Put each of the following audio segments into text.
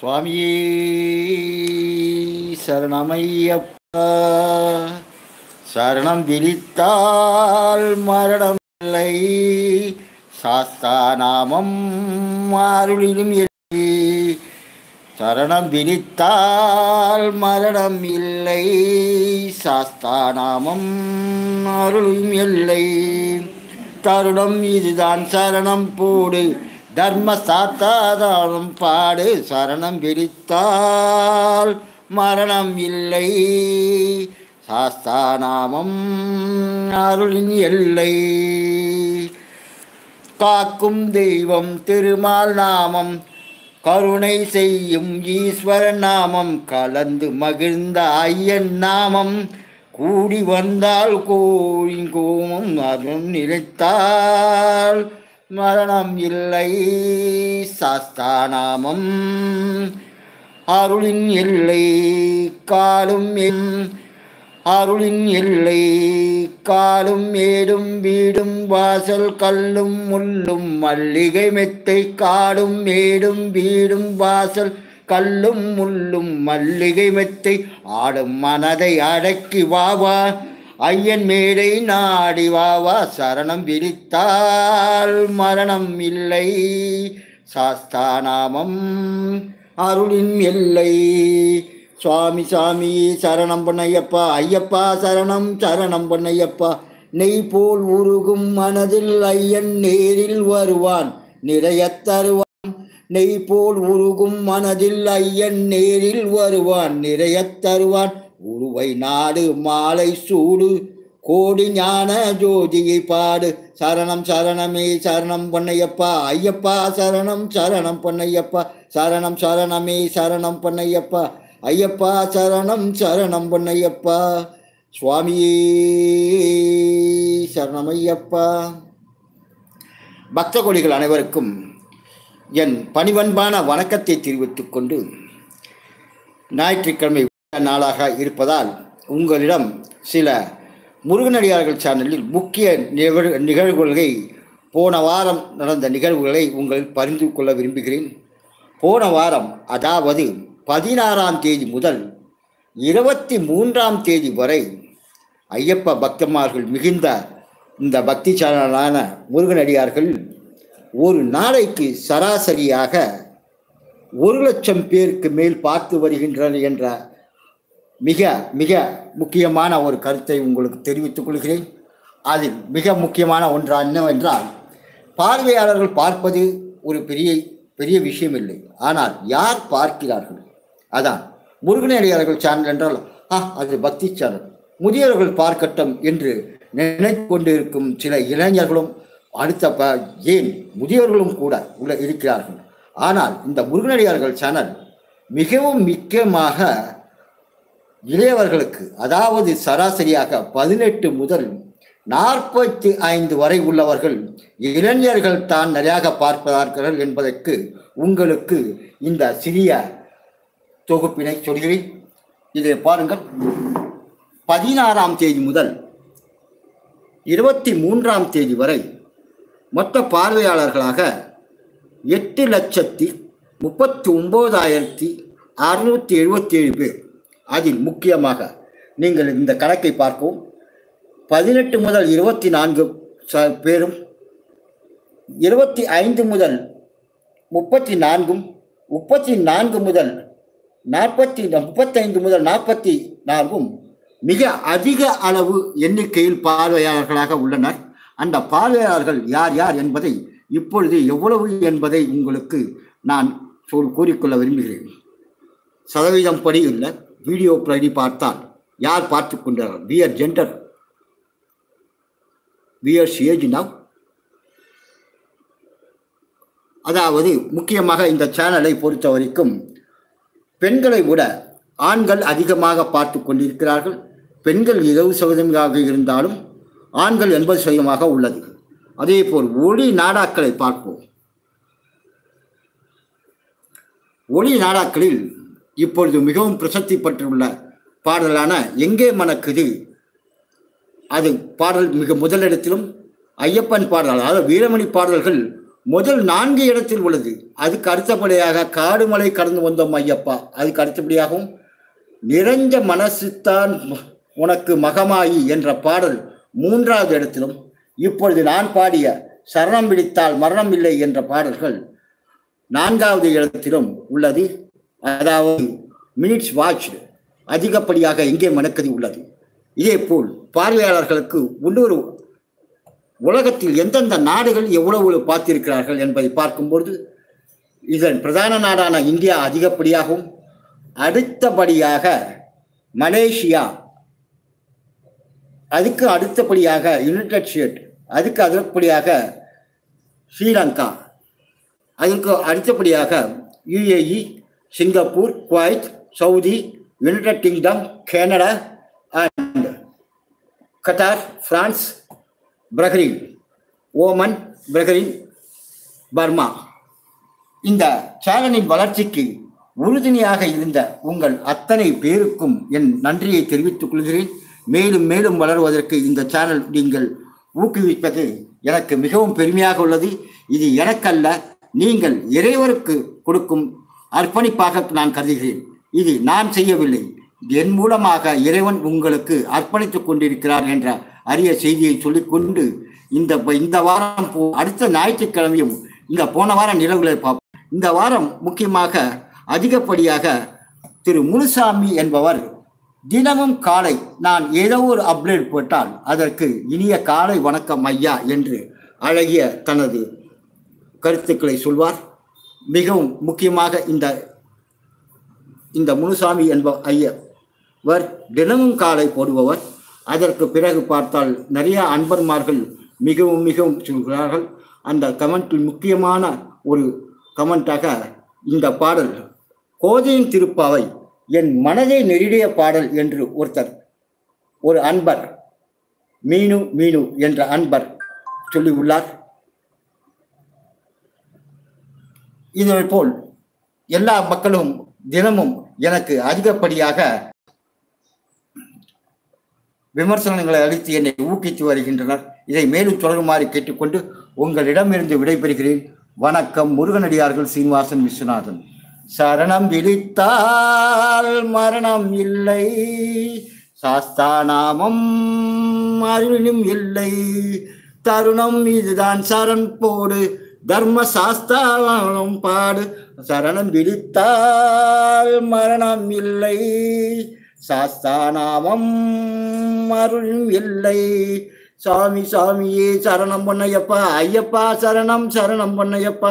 சுவாமியே சரணமையப்பா. சரணம் விரித்தால் மரணம் இல்லை சாஸ்தா நாமம் அருளிலும் இல்லை. சரணம் விரித்தால் மரணம் இல்லை சாஸ்தா நாமம் அருளும் இல்லை. தருணம் இதுதான் சரணம் போடு. தர்ம சாத்தாதாரம் பாடு சரணம் விரித்தால் மரணம் இல்லை. சாஸ்தா நாமம் அருளின் எல்லை. காக்கும் தெய்வம் திருமால் நாமம் கருணை செய்யும் ஈஸ்வர நாமம் கலந்து மகிழ்ந்த ஐயன் நாமம் கூடி வந்தால் கோழி கோமம் அருள் நிலைத்தால் மரணம் இல்லை. சாஸ்தானாமம் அருளின் இல்லை காலும் அருளின் இல்லை காலும் ஏடும் வீடும் வாசல் கல்லும் முள்ளும் மல்லிகை மெத்தை காடும் ஏடும் வீடும் வாசல் கல்லும் முள்ளும் மல்லிகை மெத்தை ஆடும் மனதை அடக்கி வாவா ஐயன் மேடை நாடி வாவா சரணம் விரித்தால் மரணம் இல்லை. சாஸ்தானாமம் அருளின் எல்லை. சுவாமி சாமி சரணம் பண்ணையப்பா ஐயப்பா சரணம் சரணம் பண்ணையப்பா. நெய் போல் உருகும் மனதில் ஐயன் நேரில் வருவான் நிறைய தருவான். நெய் போல் உருகும் மனதில் ஐயன் நேரில் வருவான் நிறைய தருவான். உருவை நாடு மாலை சூடு. கோடி ஞான ஜோதியை பாடு. சரணம் சரணமே சரணம் பண்ணையப்பா ஐயப்பா சரணம் சரணம் பண்ணையப்பா சரணம் சரணமே சரணம் பண்ணையப்பா ஐயப்பா சரணம் சரணம் பண்ணையப்பா சுவாமியே சரணம் ஐயப்பா பக்த கொடிகள் அனைவருக்கும் என் பணிவன்பான வணக்கத்தை தெரிவித்துக்கொண்டு ஞாயிற்றுக்கிழமை நாளாக இருப்பதால் உங்களிடம் சில முருகனடியார்கள் சேனலில் முக்கிய நிகழ் நிகழ்வுகளை போன வாரம் நடந்த நிகழ்வுகளை உங்கள் பரிந்து கொள்ள விரும்புகிறேன். போன வாரம் அதாவது பதினாறாம் தேதி முதல் இருபத்தி மூன்றாம் தேதி வரை ஐயப்ப பக்தமார்கள் மிகுந்த இந்த பக்தி சேனலான முருகனடியார்கள் ஒரு நாளைக்கு சராசரியாக ஒரு லட்சம் பேருக்கு மேல் பார்த்து வருகின்றனர் என்ற மிக மிக முக்கியமான ஒரு கருத்தை உங்களுக்கு தெரிவித்துக் கொள்கிறேன். அதில் மிக முக்கியமான ஒன்றா என்னவென்றால் பார்வையாளர்கள் பார்ப்பது ஒரு பெரிய பெரிய விஷயம் இல்லை ஆனால் யார் பார்க்கிறார்கள்? அதான் முருகனடியார்கள் சேனல் என்றால் ஆ அது பக்தி சேனல் முதியவர்கள் பார்க்கட்டும் என்று நினைத்து கொண்டிருக்கும் சில இளைஞர்களும் அடுத்த ப ஏன் முதியவர்களும் கூட உள்ள இருக்கிறார்கள். ஆனால் இந்த முருகனடியார்கள் சேனல் மிகவும் முக்கியமாக இளையவர்களுக்கு அதாவது சராசரியாக பதினெட்டு முதல் நாற்பத்தி ஐந்து வரை உள்ளவர்கள் இளைஞர்கள் தான் நிறையாக பார்ப்பதார்கள் என்பதற்கு உங்களுக்கு இந்த சிறிய தொகுப்பினை சொல்கிறேன். இதை பாருங்கள். பதினாறாம் தேதி முதல் இருபத்தி மூன்றாம் தேதி வரை மொத்த பார்வையாளர்களாக எட்டு லட்சத்தி முப்பத்தி ஒம்போதாயிரத்தி அறுநூற்றி எழுபத்தி ஏழு பேர். அதில் முக்கியமாக நீங்கள் இந்த கணக்கை பார்க்கவும் பதினெட்டு முதல் இருபத்தி நான்கு ச பேரும் இருபத்தி ஐந்து முதல் முப்பத்தி நான்கும் முப்பத்தி நான்கு முதல் நாற்பத்தி முப்பத்தைந்து முதல் நாற்பத்தி நான்கும் மிக அதிக அளவு எண்ணிக்கையில் பார்வையாளர்களாக உள்ளனர். அந்த பார்வையாளர்கள் யார் யார் என்பதை இப்பொழுது எவ்வளவு என்பதை உங்களுக்கு நான் சொல் கூறிக்கொள்ள விரும்புகிறேன். சதவீதம் படி இல்லை. வீடியோ பிரதி பார்த்தால் யார் பார்த்து கொண்டார்கள் viewer gender viewers age now அதாவது முக்கியமாக இந்த சேனலை பொறுத்த வரைக்கும் பெண்களை விட ஆண்கள் அதிகமாக பார்த்து கொண்டிருக்கிறார்கள். பெண்கள் இருபது சதவீதமாக இருந்தாலும் ஆண்கள் எண்பது சதவீதமாக உள்ளது. அதே போல் ஒளி நாடாக்களை பார்ப்போம். ஒளி நாடாக்களில் இப்பொழுது மிகவும் பிரசக்தி பெற்றுள்ள பாடலான எங்கே மணக்குது? அது பாடல் மிக முதலிடத்திலும் ஐயப்பன் பாடல் அதாவது வீரமணி பாடல்கள் முதல் நான்கு இடத்தில் உள்ளது. அதுக்கு அடுத்தபடியாக காடுமலை கடந்து வந்தோம் ஐயப்பா. அதுக்கு அடுத்தபடியாகவும் நிறைஞ்ச மனசுத்தான் உனக்கு மகமாயி என்ற பாடல் மூன்றாவது இடத்திலும் இப்பொழுது நான் பாடிய சரணம் பிடித்தால் மரணம் இல்லை என்ற பாடல்கள் நான்காவது இடத்திலும் உள்ளது. அதாவது மினிட்ஸ் வாட்ச் அதிகப்படியாக எங்கே மணக்கதி உள்ளது. இதேபோல் பார்வையாளர்களுக்கு உள்ளூர் உலகத்தில் எந்தெந்த நாடுகள் எவ்வளவு பார்த்திருக்கிறார்கள் என்பதை பார்க்கும்போது இதன் பிரதான நாடான இந்தியா அதிகப்படியாகவும் அடுத்தபடியாக மலேசியா அதுக்கு அடுத்தபடியாக யுனைடெட் ஸ்டேட் அதுக்கு அடுத்தபடியாக ஸ்ரீலங்கா அதற்கு அடுத்தபடியாக UAE Singapore Kuwait Saudi United Kingdom Canada and Qatar France Bahrain Oman Bahrain Burma. இந்த சேனலின் வளர்ச்சிக்கு உறுதுணையாக இருந்த உங்கள் அத்தனை பேருக்கும் என் நன்றியை தெரிவித்துக் கொள்கிறேன். மேலும் மேலும் வளர்வதற்கு இந்த சேனல் நீங்கள் ஊக்குவிப்பது எனக்கு மிகவும் பெருமையாக உள்ளது. இது எனக்கல்ல நீங்கள் இறைவருக்கு கொடுக்கும் அர்ப்பணிப்பாக நான் கருதுகிறேன். இது நான் செய்யவில்லை. என் மூலமாக இறைவன் உங்களுக்கு அர்ப்பணித்துக் கொண்டிருக்கிறார் என்ற அரிய செய்தியை சொல்லிக்கொண்டு இந்த இந்த வாரம் போ- அடுத்த ஞாயிற்றுக்கிழமையும் இந்த போன வாரம் நிலவுகளை பார்ப்போம். இந்த வாரம் முக்கியமாக அதிகப்படியாக திரு முனுசாமி என்பவர் தினமும் காலை நான் ஏதோ ஒரு அப்டேட் போட்டால் அதற்கு இனிய காலை வணக்கம் ஐயா என்று அழகிய தனது கருத்துக்களை சொல்வார். மிகவும் முக்கியமாக இந்த இந்த முனுசாமி என்ப ஐயவர் தினமும் காலை போடுபவர். அதற்கு பிறகு பார்த்தால் நிறைய அன்பர்மார்கள் மிகவும் மிகவும் சொல்கிறார்கள். அந்த கமெண்டில் முக்கியமான ஒரு கமெண்டாக இந்த பாடல் கோதையின் திருப்பாவை என் மனதை நெருடிய பாடல் என்று ஒருத்தர் ஒரு அன்பர் மீனு மீனு என்ற அன்பர் சொல்லியுள்ளார். இதே போல் எல்லா மக்களும் தினமும் எனக்கு அதிகப்படியாக விமர்சனங்களை அளித்து என்னை ஊக்கித்து வருகின்றனர். இதை மேலும் தொடருமாறு கேட்டுக்கொண்டு உங்களிடமிருந்து விடைபெறுகிறேன். வணக்கம் முருகனடியார்கள் சீனிவாசன் விஸ்வநாதன். சரணம் விழித்தால் மரணம் இல்லை. சாஸ்தானாமம் அறிவினும் இல்லை. தருணம் இதுதான் சரண் போடு. தர்ம சாஸ்தானம் பாடு. சரணம் விழித்தால் மரணம் இல்லை. சாஸ்தானாமம் அருளும் இல்லை. சாமி சாமியே சரணம் பொன்னையப்பா ஐயப்பா சரணம் சரணம் பொன்னையப்பா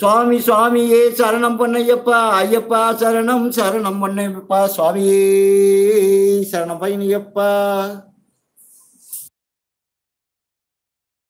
சுவாமி சுவாமியே சரணம் பொன்னையப்பா ஐயப்பா சரணம் சரணம் பொன்னையப்பா சுவாமியே சரணம் பையனையப்பா